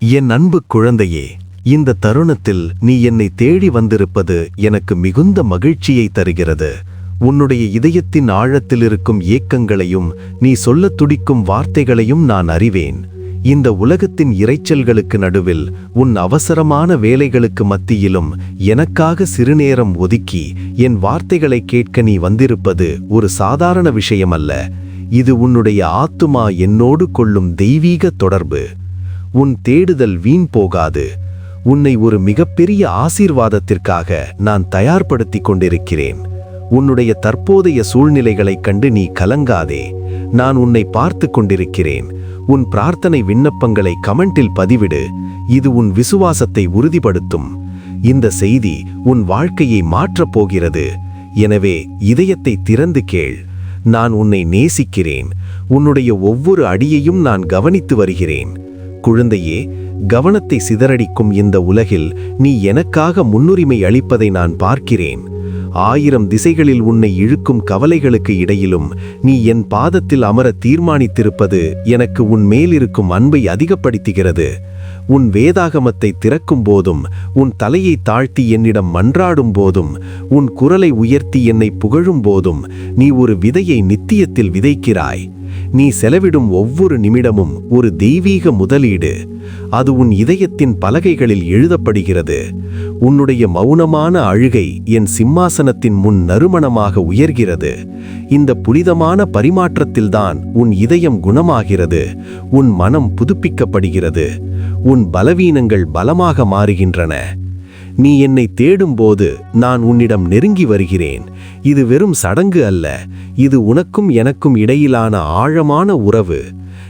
என் அன்பு குழந்தையே இந்த தருணத்தில் நீ என்னை தேடி வந்திருப்பது எனக்கு மிகுந்த மகிழ்ச்சியை தருகிறது. உன்னுடைய இதயத்தின் ஆழத்தில் இருக்கும் ஏக்கங்களையும் நீ சொல்லத் துடிக்கும் வார்த்தைகளையும் நான் அறிவேன். இந்த உலகத்தின் இரைச்சல்களுக்கு நடுவில் உன் அவசரமான வேலைகளுக்கு மத்தியிலும் எனக்காக சிறுநேரம் ஒதுக்கி என் வார்த்தைகளை கேட்க நீ வந்திருப்பது ஒரு சாதாரண விஷயமல்ல. இது உன்னுடைய ஆத்துமா என்னோடு கொள்ளும் தெய்வீக தொடர்பு. உன் தேடுதல் வீண் போகாது. உன்னை ஒரு மிகப்பெரிய ஆசீர்வாதத்திற்காக நான் தயார்படுத்திக் கொண்டிருக்கிறேன். உன்னுடைய தற்போதைய சூழ்நிலைகளைக் கண்டு நீ கலங்காதே. நான் உன்னை பார்த்து கொண்டிருக்கிறேன். உன் பிரார்த்தனை விண்ணப்பங்களை கமெண்டில் பதிவிடு. இது உன் விசுவாசத்தை உறுதிப்படுத்தும். இந்த செய்தி உன் வாழ்க்கையை மாற்றப் போகிறது. எனவே இதயத்தை திறந்து கேள். நான் உன்னை நேசிக்கிறேன். உன்னுடைய ஒவ்வொரு அடியையும் நான் கவனித்து வருகிறேன். குழந்தையே கவனத்தை சிதறடிக்கும் இந்த உலகில் நீ எனக்காக முன்னுரிமை அளிப்பதை நான் பார்க்கிறேன். ஆயிரம் திசைகளில் உன்னை இழுக்கும் கவலைகளுக்கு இடையிலும் நீ என் பாதத்தில் அமர தீர்மானித்திருப்பது எனக்கு உன் மேலிருக்கும் அன்பை அதிகப்படுத்துகிறது. உன் வேதாகமத்தை திறக்கும் போதும் உன் தலையை தாழ்த்தி என்னிடம் மன்றாடும் போதும் உன் குரலை உயர்த்தி என்னை புகழும் போதும் நீ ஒரு விதையை நித்தியத்தில் விதைக்கிறாய். நீ செலவிடும் ஒவ்வொரு நிமிடமும் ஒரு தெய்வீக முதலீடு. அது உன் இதயத்தின் பலகைகளில் எழுதப்படுகிறது. உன்னுடைய மௌனமான அழுகை என் சிம்மாசனத்தின் முன் நறுமணமாக உயர்கிறது. இந்த புனிதமான பரிமாற்றத்தில்தான் உன் இதயம் குணமாகிறது. உன் மனம் புதுப்பிக்கப்படுகிறது. உன் பலவீனங்கள் பலமாக மாறுகின்றன. நீ என்னை தேடும்போது நான் உன்னிடம் நெருங்கி வருகிறேன். இது வெறும் சடங்கு அல்ல. இது உனக்கும் எனக்கும் இடையிலான ஆழமான உறவு.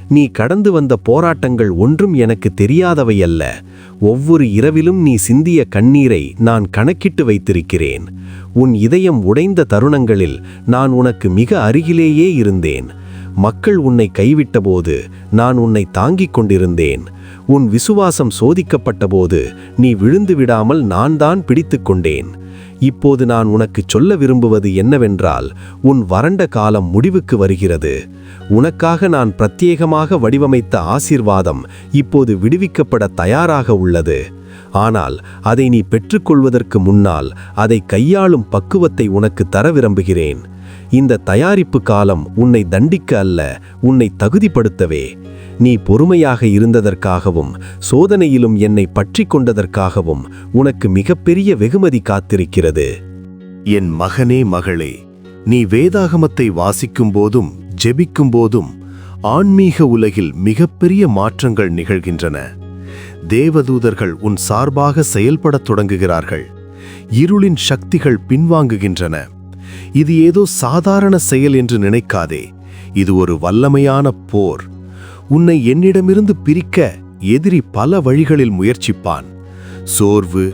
நீ கடந்து வந்த போராட்டங்கள் ஒன்றும் எனக்கு தெரியாதவை அல்ல. ஒவ்வொரு இரவிலும் நீ சிந்திய கண்ணீரை நான் கணக்கிட்டு வைத்திருக்கிறேன். உன் இதயம் உடைந்த தருணங்களில் நான் உனக்கு மிக அருகிலேயே இருந்தேன். மக்கள் உன்னை கைவிட்டபோது நான் உன்னை தாங்கிக் கொண்டிருந்தேன். உன் விசுவாசம் சோதிக்கப்பட்டபோது நீ விழுந்து விடாமல் நான் தான் பிடித்துக் கொண்டேன். இப்போது நான் உனக்கு சொல்ல விரும்புவது என்னவென்றால் உன் வறண்ட காலம் முடிவுக்கு வருகிறது. உனக்காக நான் பிரத்யேகமாக வடிவமைத்த ஆசீர்வாதம் இப்போது விடுவிக்கப்பட தயாராக உள்ளது. ஆனால் அதை நீ பெற்றுக்கொள்வதற்கு முன்னால் அதை கையாளும் பக்குவத்தை உனக்கு தர விரும்புகிறேன். இந்த தயாரிப்பு காலம் உன்னை தண்டிக்க அல்ல உன்னை தகுதிப்படுத்தவே. நீ பொறுமையாக இருந்ததற்காகவும் சோதனையிலும் என்னை பற்றி கொண்டதற்காகவும் உனக்கு மிகப்பெரிய வெகுமதி காத்திருக்கிறது. என் மகனே மகளே நீ வேதாகமத்தை வாசிக்கும் போதும் ஜெபிக்கும் போதும் ஆன்மீக உலகில் மிகப்பெரிய மாற்றங்கள் நிகழ்கின்றன. தேவதூதர்கள் உன் சார்பாக செயல்படத் தொடங்குகிறார்கள். இருளின் சக்திகள் பின்வாங்குகின்றன. இது ஏதோ சாதாரண செயல் என்று நினைக்காதே. இது ஒரு வல்லமையான போர். உன்னை என்னிடமிருந்து பிரிக்க எதிரி பல வழிகளில் முயற்சிப்பான். சோர்வு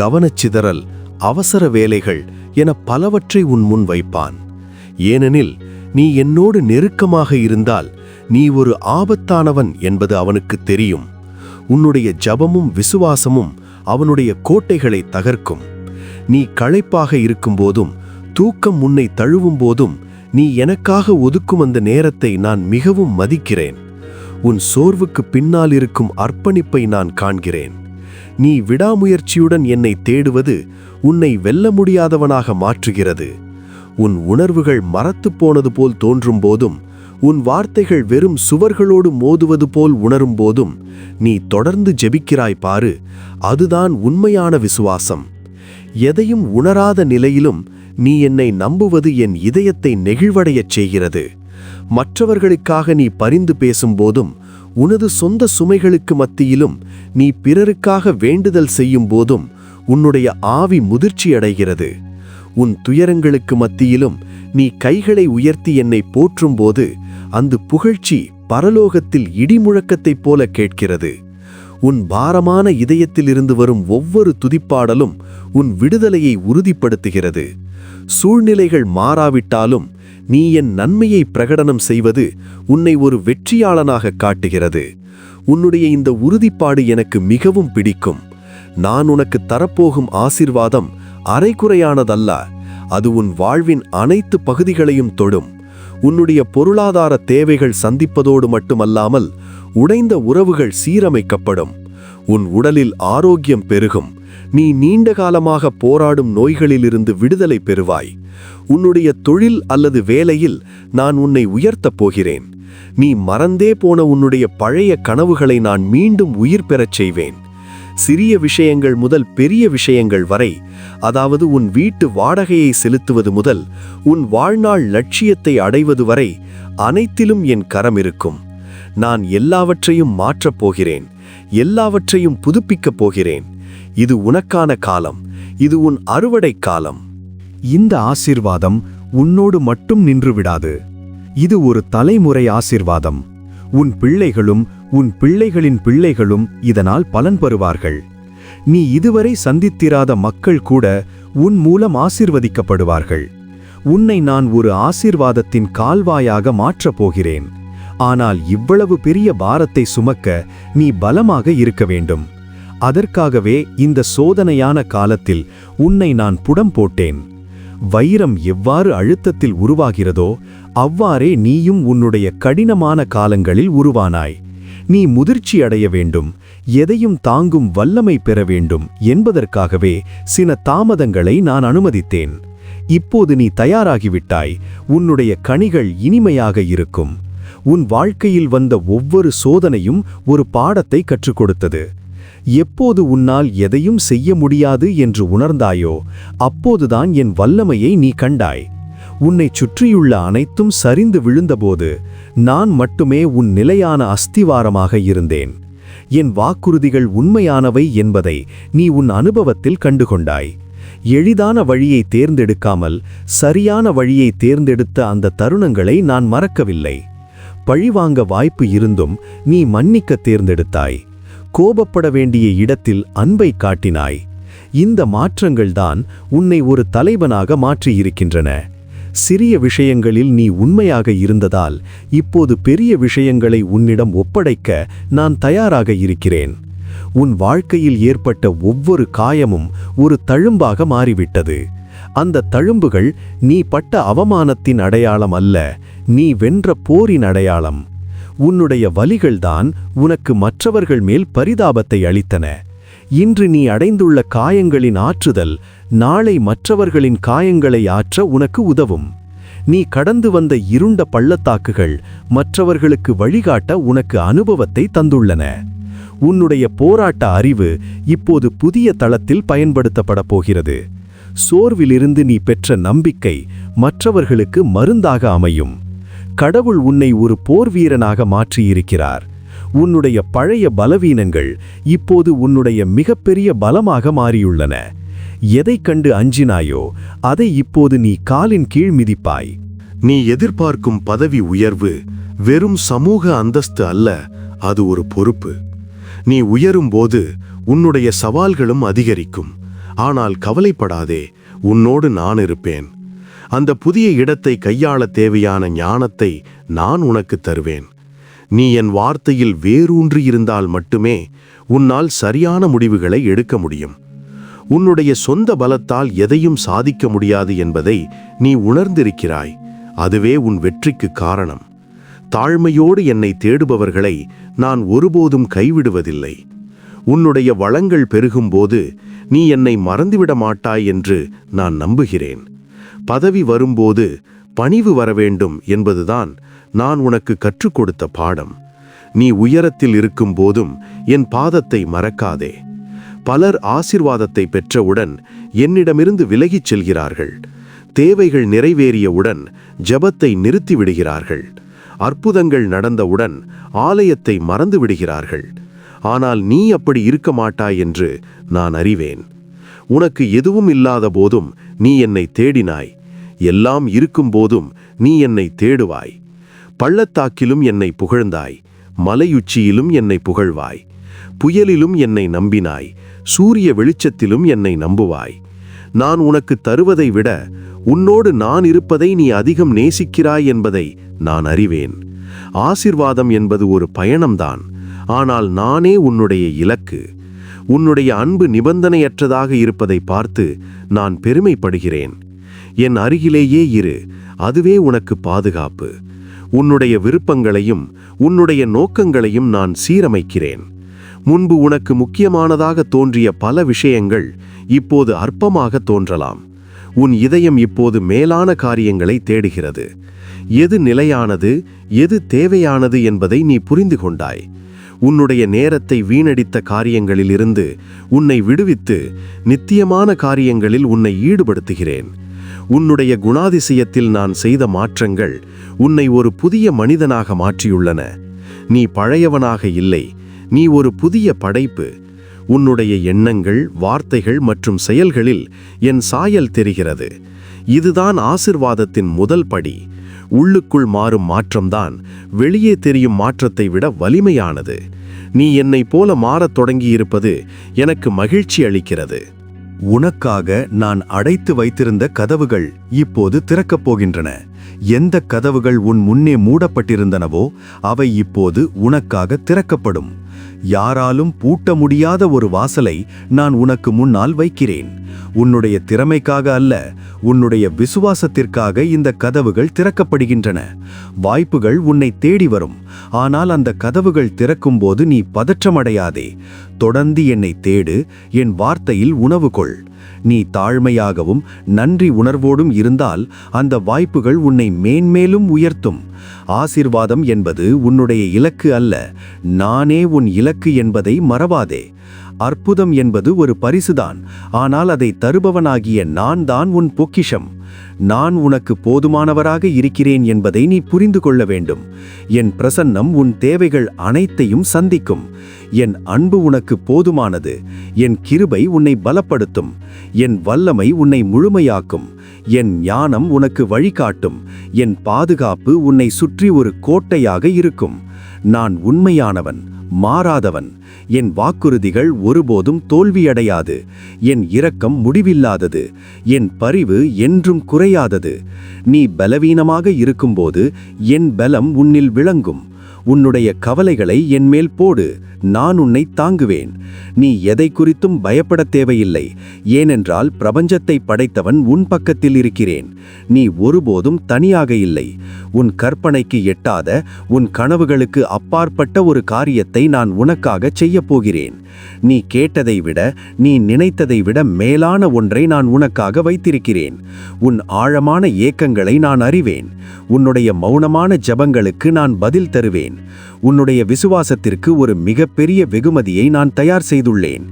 கவனச்சிதறல் அவசர வேலைகள் என பலவற்றை உன் முன் வைப்பான். ஏனெனில் நீ என்னோடு நெருக்கமாக இருந்தால் நீ ஒரு ஆபத்தானவன் என்பது அவனுக்கு தெரியும். உன்னுடைய ஜபமும் விசுவாசமும் அவனுடைய கோட்டைகளை தகர்க்கும். நீ களைப்பாக இருக்கும்போதும் தூக்கம் உன்னை தழுவும் போதும் நீ எனக்காக ஒதுக்கும் அந்த நேரத்தை நான் மிகவும் மதிக்கிறேன். உன் சோர்வுக்கு பின்னால் இருக்கும் அர்ப்பணிப்பை நான் காண்கிறேன். நீ விடாமுயற்சியுடன் என்னை தேடுவது உன்னை வெல்ல முடியாதவனாக மாற்றுகிறது. உன் உணர்வுகள் மரத்து போனது போல் தோன்றும் போதும் உன் வார்த்தைகள் வெறும் சுவர்களோடு மோதுவது போல் உணரும் போதும் நீ தொடர்ந்து ஜெபிக்கிறாய் பாரு அதுதான் உண்மையான விசுவாசம். எதையும் உணராத நிலையிலும் நீ என்னை நம்புவது என் இதயத்தை நெகிழ்வடையச் செய்கிறது. மற்றவர்களுக்காக நீ பரிந்து பேசும்போதும் உனது சொந்த சுமைகளுக்கு மத்தியிலும் நீ பிறருக்காக வேண்டுதல் செய்யும் போதும் உன்னுடைய ஆவி முதிர்ச்சியடைகிறது உன் துயரங்களுக்கு மத்தியிலும் நீ கைகளை உயர்த்தி என்னை போற்றும்போது அந்த புகழ்ச்சி பரலோகத்தில் இடிமுழக்கத்தைப் போல கேட்கிறது. உன் பாரமான இதயத்திலிருந்து வரும் ஒவ்வொரு துதிப்பாடலும் உன் விடுதலையை உறுதிப்படுத்துகிறது. சூழ்நிலைகள் மாறாவிட்டாலும் நீ என் நன்மையை பிரகடனம் செய்வது உன்னை ஒரு வெற்றியாளனாக காட்டுகிறது. உன்னுடைய இந்த உறுதிப்பாடு எனக்கு மிகவும் பிடிக்கும். நான் உனக்கு தரப்போகும் ஆசிர்வாதம் அரைக்குறையானதல்ல அது உன் வாழ்வின் அனைத்து பகுதிகளையும் தொடும். உன்னுடைய பொருளாதார தேவைகள் சந்திப்பதோடு மட்டுமல்லாமல் உடைந்த உறவுகள் சீரமைக்கப்படும். உன் உடலில் ஆரோக்கியம் பெருகும். நீ நீண்ட காலமாக போராடும் நோய்களிலிருந்து விடுதலை பெறுவாய். உன்னுடைய தொழில் அல்லது வேலையில் நான் உன்னை உயர்த்தப் போகிறேன். நீ மறந்தே போன உன்னுடைய பழைய கனவுகளை நான் மீண்டும் உயிர் பெறச் செய்வேன். சிறிய விஷயங்கள் முதல் பெரிய விஷயங்கள் வரை அதாவது உன் வீட்டு வாடகையை செலுத்துவது முதல் உன் வாழ்நாள் லட்சியத்தை அடைவது வரை அனைத்திலும் என் கரம் இருக்கும். நான் எல்லாவற்றையும் மாற்றப் போகிறேன். எல்லாவற்றையும் புதுப்பிக்கப் போகிறேன். இது உனக்கான காலம் இது உன் அறுவடை காலம். இந்த ஆசிர்வாதம் உன்னோடு மட்டும் நின்று விடாது இது ஒரு தலைமுறை ஆசீர்வாதம். உன் பிள்ளைகளும் உன் பிள்ளைகளின் பிள்ளைகளும் இதனால் பலன் பெறுவார்கள். நீ இதுவரை சந்தித்திராத மக்கள் கூட உன் மூலம் ஆசிர்வதிக்கப்படுவார்கள். உன்னை நான் ஒரு ஆசிர்வாதத்தின் கால்வாயாக மாற்றப் போகிறேன். ஆனால் இவ்வளவு பெரிய பாரத்தை சுமக்க நீ பலமாக இருக்க வேண்டும். அதற்காகவே இந்த சோதனையான காலத்தில் உன்னை நான் புடம் போட்டேன். வைரம் எவ்வாறு அழுத்தத்தில் உருவாகிறதோ அவ்வாறே நீயும் உன்னுடைய கடினமான காலங்களில் உருவானாய். நீ முதிர்ச்சி அடைய வேண்டும் எதையும் தாங்கும் வல்லமை பெற வேண்டும் என்பதற்காகவே சில தாமதங்களை நான் அனுமதித்தேன். இப்போது நீ தயாராகிவிட்டாய் உன்னுடைய கனிகள் இனிமையாக இருக்கும். உன் வாழ்க்கையில் வந்த ஒவ்வொரு சோதனையும் ஒரு பாடத்தை கற்றுக் கொடுத்தது. எப்போது உன்னால் எதையும் செய்ய முடியாது என்று உணர்ந்தாயோ அப்போதுதான் என் வல்லமையை நீ கண்டாய். உன்னை சுற்றியுள்ள அனைத்தும் சரிந்து விழுந்தபோது நான் மட்டுமே உன் நிலையான அஸ்திவாரமாக இருந்தேன். என் வாக்குறுதிகள் உண்மையானவை என்பதை நீ உன் அனுபவத்தில் கண்டுகொண்டாய். எளிதான வழியை தேர்ந்தெடுக்காமல் சரியான வழியை தேர்ந்தெடுத்த அந்த தருணங்களை நான் மறக்கவில்லை. பழிவாங்க வாய்ப்பு இருந்தும் நீ மன்னிக்க தேர்ந்தெடுத்தாய். கோபப்பட வேண்டிய இடத்தில் அன்பை காட்டினாய். இந்த மாற்றங்கள்தான் உன்னை ஒரு தலைவனாக மாற்றியிருக்கின்றன. சிறிய விஷயங்களில் நீ உண்மையாக இருந்ததால் இப்போது பெரிய விஷயங்களை உன்னிடம் ஒப்படைக்க நான் தயாராக இருக்கிறேன். உன் வாழ்க்கையில் ஏற்பட்ட ஒவ்வொரு காயமும் ஒரு தழும்பாக மாறிவிட்டது. அந்த தழும்புகள் நீ பட்ட அவமானத்தின் அடையாளம் அல்ல நீ வென்ற போரின் அடையாளம். உன்னுடைய வலிகள்தான் உனக்கு மற்றவர்கள் மேல் பரிதாபத்தை அளித்தன. இன்று நீ அடைந்துள்ள காயங்களின் ஆற்றுதல் நாளை மற்றவர்களின் காயங்களை ஆற்ற உனக்கு உதவும். நீ கடந்து வந்த இருண்ட பள்ளத்தாக்குகள் மற்றவர்களுக்கு வழிகாட்ட உனக்கு அனுபவத்தை தந்துள்ளன. உன்னுடைய போராட்ட அறிவு இப்போது புதிய தளத்தில் பயன்படுத்தப்பட போகிறது. சோர்விலிருந்து நீ பெற்ற நம்பிக்கை மற்றவர்களுக்கு மருந்தாக அமையும். கடவுள் உன்னை ஒரு போர் வீரனாக மாற்றியிருக்கிறார். உன்னுடைய பழைய பலவீனங்கள் இப்போது உன்னுடைய மிகப்பெரிய பலமாக மாறியுள்ளன. எதைக் கண்டு அஞ்சினாயோ அதை இப்போது நீ காலின் கீழ் மிதிப்பாய். நீ எதிர்பார்க்கும் பதவி உயர்வு வெறும் சமூக அந்தஸ்து அல்ல அது ஒரு பொறுப்பு. நீ உயரும்போது உன்னுடைய சவால்களும் அதிகரிக்கும். ஆனால் கவலைப்படாதே உன்னோடு நான் இருப்பேன். அந்த புதிய இடத்தை கையாள தேவையான ஞானத்தை நான் உனக்கு தருவேன். நீ என் வார்த்தையில் வேரூன்றி இருந்தால் மட்டுமே உன்னால் சரியான முடிவுகளை எடுக்க முடியும். உன்னுடைய சொந்த பலத்தால் எதையும் சாதிக்க முடியாது என்பதை நீ உணர்ந்திருக்கிறாய். அதுவே உன் வெற்றிக்கு காரணம். தாழ்மையோடு என்னை தேடுபவர்களை நான் ஒருபோதும் கைவிடுவதில்லை. உன்னுடைய வளங்கள் பெருகும்போது நீ என்னை மறந்துவிட மாட்டாய் என்று நான் நம்புகிறேன். பதவி வரும்போது பணிவு வர வேண்டும் என்பதுதான் நான் உனக்கு கற்றுக் கொடுத்த பாடம். நீ உயரத்தில் இருக்கும் போதும் என் பாதத்தை மறக்காதே. பலர் ஆசிர்வாதத்தை பெற்றவுடன் என்னிடமிருந்து விலகிச் செல்கிறார்கள். தேவைகள் நிறைவேறியவுடன் ஜபத்தை நிறுத்திவிடுகிறார்கள். அற்புதங்கள் நடந்தவுடன் ஆலயத்தை மறந்து விடுகிறார்கள் ஆனால் நீ அப்படி இருக்க மாட்டாய் என்று நான் அறிவேன். உனக்கு எதுவும் இல்லாத போதும் நீ என்னை தேடினாய். எல்லாம் இருக்கும் போதும் நீ என்னை தேடுவாய். பள்ளத்தாக்கிலும் என்னை புகழ்ந்தாய். மலையுச்சியிலும் என்னை புகழ்வாய். புயலிலும் என்னை நம்பினாய். சூரிய வெளிச்சத்திலும் என்னை நம்புவாய். நான் உனக்கு தருவதை விட உன்னோடு நான் இருப்பதை நீ அதிகம் நேசிக்கிறாய் என்பதை நான் அறிவேன். ஆசிர்வாதம் என்பது ஒரு பயணம்தான். ஆனால் நானே உன்னுடைய இலக்கு. உன்னுடைய அன்பு நிபந்தனையற்றதாக இருப்பதை பார்த்து நான் பெருமைப்படுகிறேன். என் அருகிலேயே இரு அதுவே உனக்கு பாதுகாப்பு. உன்னுடைய விருப்பங்களையும் உன்னுடைய நோக்கங்களையும் நான் சீரமைக்கிறேன். முன்பு உனக்கு முக்கியமானதாக தோன்றிய பல விஷயங்கள் இப்போது அற்பமாக தோன்றலாம். உன் இதயம் இப்போது மேலான காரியங்களை தேடுகிறது. எது நிலையானது எது தேவையானது என்பதை நீ புரிந்து கொண்டாய். உன்னுடைய நேரத்தை வீணடித்த காரியங்களிலிருந்து உன்னை விடுவித்து நித்தியமான காரியங்களில் உன்னை ஈடுபடுத்துகிறேன். உன்னுடைய குணாதிசயத்தில் நான் செய்த மாற்றங்கள் உன்னை ஒரு புதிய மனிதனாக மாற்றியுள்ளன. நீ பழையவனாக இல்லை. நீ ஒரு புதிய படைப்பு. உன்னுடைய எண்ணங்கள் வார்த்தைகள் மற்றும் செயல்களில் என் சாயல் தெரிகிறது. இதுதான் ஆசிர்வாதத்தின் முதல் படி. உள்ளுக்குள் மாறும் மாற்றம்தான் வெளியே தெரியும் மாற்றத்தை விட வலிமையானது. நீ என்னைப் போல மாறத் தொடங்கியிருப்பது எனக்கு மகிழ்ச்சி அளிக்கிறது. உனக்காக நான் அடைத்து வைத்திருந்த கதவுகள் இப்போது திறக்கப் போகின்றன. எந்த கதவுகள் உன் முன்னே மூடப்பட்டிருந்தனவோ அவை இப்போது உனக்காக திறக்கப்படும். யாராலும் பூட்ட முடியாத ஒரு வாசலை நான் உனக்கு முன்னால் வைக்கிறேன். உன்னுடைய திறமைக்காக அல்ல உன்னுடைய விசுவாசத்திற்காக இந்த கதவுகள் திறக்கப்படுகின்றன. வாய்ப்புகள் உன்னை தேடி வரும். ஆனால் அந்த கதவுகள் திறக்கும்போது நீ பதற்றமடையாதே. தொடர்ந்து என்னை தேடு என் வார்த்தையில் உணவு கொள். நீ தாழ்மையாகவும் நன்றி உணர்வோடும் இருந்தால் அந்த வாய்ப்புகள் உன்னை மேன்மேலும் உயர்த்தும். ஆசிர்வாதம் என்பது உன்னுடைய இலக்கு அல்ல நானே உன் இலக்கு என்பதை மறவாதே. அற்புதம் என்பது ஒரு பரிசுதான் ஆனால் அதை தருபவனாகிய நான் தான் உன் பொக்கிஷம். நான் உனக்கு போதுமானவராக இருக்கிறேன் என்பதை நீ புரிந்து கொள்ள வேண்டும். என் பிரசன்னம் உன் தேவைகள் அனைத்தையும் சந்திக்கும். என் அன்பு உனக்கு போதுமானது. என் கிருபை உன்னை பலப்படுத்தும். என் வல்லமை உன்னை முழுமையாக்கும். என் ஞானம் உனக்கு வழிகாட்டும். என் பாதுகாப்பு உன்னை சுற்றி ஒரு கோட்டையாக இருக்கும். நான் உண்மையானவன். மாறாதவன். என் வாக்குறுதிகள் ஒருபோதும் தோல்வியடையாது. என் இரக்கம் முடிவில்லாதது. என் பரிவு என்றும் குறையாதது. நீ பலவீனமாக இருக்கும்போது என் பலம் உன்னில் விளங்கும். உன்னுடைய கவலைகளை என்மேல் போடு நான் உன்னை தாங்குவேன். நீ எதை குறித்தும் பயப்படத் தேவையில்லை. ஏனென்றால் பிரபஞ்சத்தை படைத்தவன் உன் பக்கத்தில் இருக்கிறேன். நீ ஒருபோதும் தனியாக இல்லை. உன் கற்பனைக்கு எட்டாத உன் கனவுகளுக்கு அப்பாற்பட்ட ஒரு காரியத்தை நான் உனக்காகச் செய்யப் போகிறேன். நீ கேட்டதை விட நீ நினைத்ததை விட மேலான ஒன்றை நான் உனக்காக வைத்திருக்கிறேன். உன் ஆழமான ஏக்கங்களை நான் அறிவேன். உன்னுடைய மௌனமான ஜபங்களுக்கு நான் பதில் தருவேன். உன்னுடைய விசுவாசத்திற்கு ஒரு மிகப்பெரிய வெகுமதியை நான் தயார் செய்துள்ளேன்.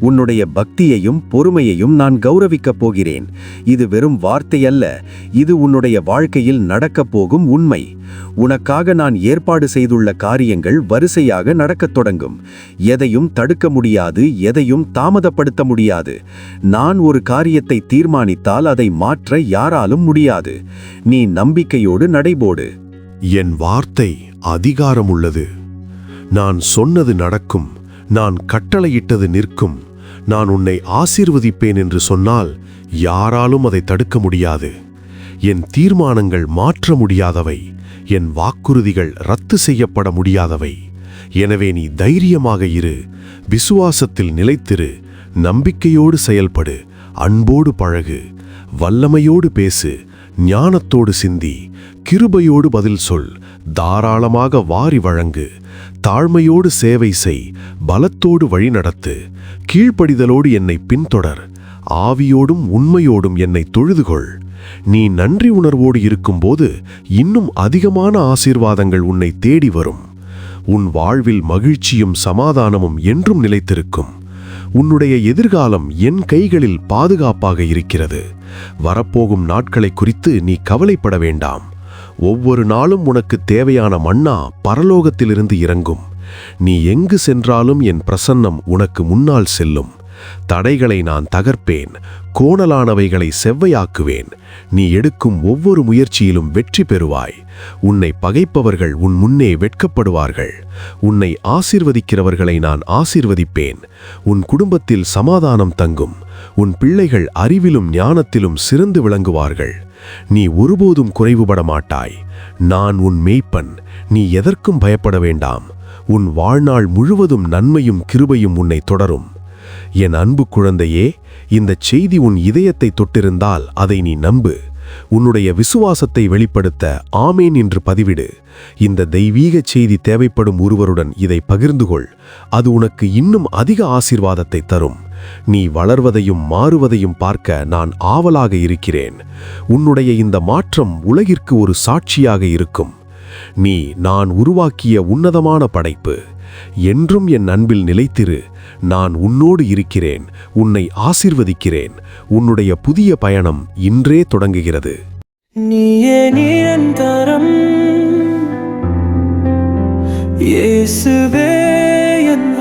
உன்னுடைய பக்தியையும் பொறுமையையும் நான் கௌரவிக்கப் போகிறேன். இது வெறும் வார்த்தை அல்ல இது உன்னுடைய வாழ்க்கையில் நடக்கப் போகும் உண்மை. உனக்காக நான் ஏற்பாடு செய்துள்ள காரியங்கள் வரிசையாக நடக்கத் தொடங்கும். எதையும் தடுக்க முடியாது எதையும் தாமதப்படுத்த முடியாது. நான் ஒரு காரியத்தை தீர்மானித்தால் அதை மாற்ற யாராலும் முடியாது. நீ நம்பிக்கையோடு நடைபோடு. என் வார்த்தை அதிகாரம் உள்ளது நான் சொன்னது நடக்கும் நான் கட்டளையிட்டது நிற்கும். நான் உன்னை ஆசீர்வதிப்பேன் என்று சொன்னால் யாராலும் அதை தடுக்க முடியாது. என் தீர்மானங்கள் மாற்ற முடியாதவை என் வாக்குறுதிகள் ரத்து செய்யப்பட முடியாதவை. எனவே நீ தைரியமாக இரு விசுவாசத்தில் நிலைத்திரு நம்பிக்கையோடு செயல்படு அன்போடு பழகு வல்லமையோடு பேசு ஞானத்தோடு சிந்தி கிருபையோடு பதில் சொல் தாராளமாக வாரி வழங்கு தாழ்மையோடு சேவை செய் பலத்தோடு வழிநடத்து கீழ்ப்படிதலோடு என்னை பின்தொடர் ஆவியோடும் உண்மையோடும் என்னை தொழுதுகொள் நீ நன்றி உணர்வோடு இருக்கும்போது இன்னும் அதிகமான ஆசீர்வாதங்கள் உன்னை தேடி வரும். உன் வாழ்வில் மகிழ்ச்சியும் சமாதானமும் என்றும் நிலைத்திருக்கும். உன்னுடைய எதிர்காலம் என் கைகளில் பாதுகாப்பாக இருக்கிறது. வரப்போகும் நாட்களை குறித்து நீ கவலைப்பட வேண்டாம். ஒவ்வொரு நாளும் உனக்கு தேவையான மன்னா பரலோகத்திலிருந்து இறங்கும். நீ எங்கு சென்றாலும் என் பிரசன்னம் உனக்கு முன்னால் செல்லும். தடைகளை நான் தகர்ப்பேன். கோணலானவைகளை செவ்வையாக்குவேன். நீ எடுக்கும் ஒவ்வொரு முயற்சியிலும் வெற்றி பெறுவாய். உன்னை பகைப்பவர்கள் உன் முன்னே வெட்கப்படுவார்கள். உன்னை ஆசிர்வதிக்கிறவர்களை நான் ஆசிர்வதிப்பேன். உன் குடும்பத்தில் சமாதானம் தங்கும். உன் பிள்ளைகள் அறிவிலும் ஞானத்திலும் சிறந்து விளங்குவார்கள். நீ ஒருபோதும் குறைவுபட மாட்டாய். நான் உன் மெய்ப்பன். நீ எதற்கும் பயப்பட வேண்டாம். உன் வாழ்நாள் முழுவதும் நன்மையும் கிருபையும் உன்னை தொடரும். என் அன்பு குழந்தையே இந்த செய்தி உன் இதயத்தை தொட்டிருந்தால் அதை நீ நம்பு. உன்னுடைய விசுவாசத்தை வெளிப்படுத்த ஆமேன் என்று பதிவிடு. இந்த தெய்வீக செய்தி தேவைப்படும் ஒருவருடன் இதை பகிர்ந்து கொள். அது உனக்கு இன்னும் அதிக ஆசிர்வாதத்தை தரும். நீ வளர்வதையும் மாறுவதையும் பார்க்க நான் ஆவலாக இருக்கிறேன். உன்னுடைய இந்த மாற்றம் உலகிற்கு ஒரு சாட்சியாக இருக்கும். நீ நான் உருவாக்கிய உன்னதமான படைப்பு. என்றும் என் அன்பில் நிலைத்திரு. நான் உன்னோடு இருக்கிறேன் உன்னை ஆசிர்வதிக்கிறேன். உன்னுடைய புதிய பயணம் இன்றே தொடங்குகிறது. நீயே நிரந்தரம். இயேசுவே என்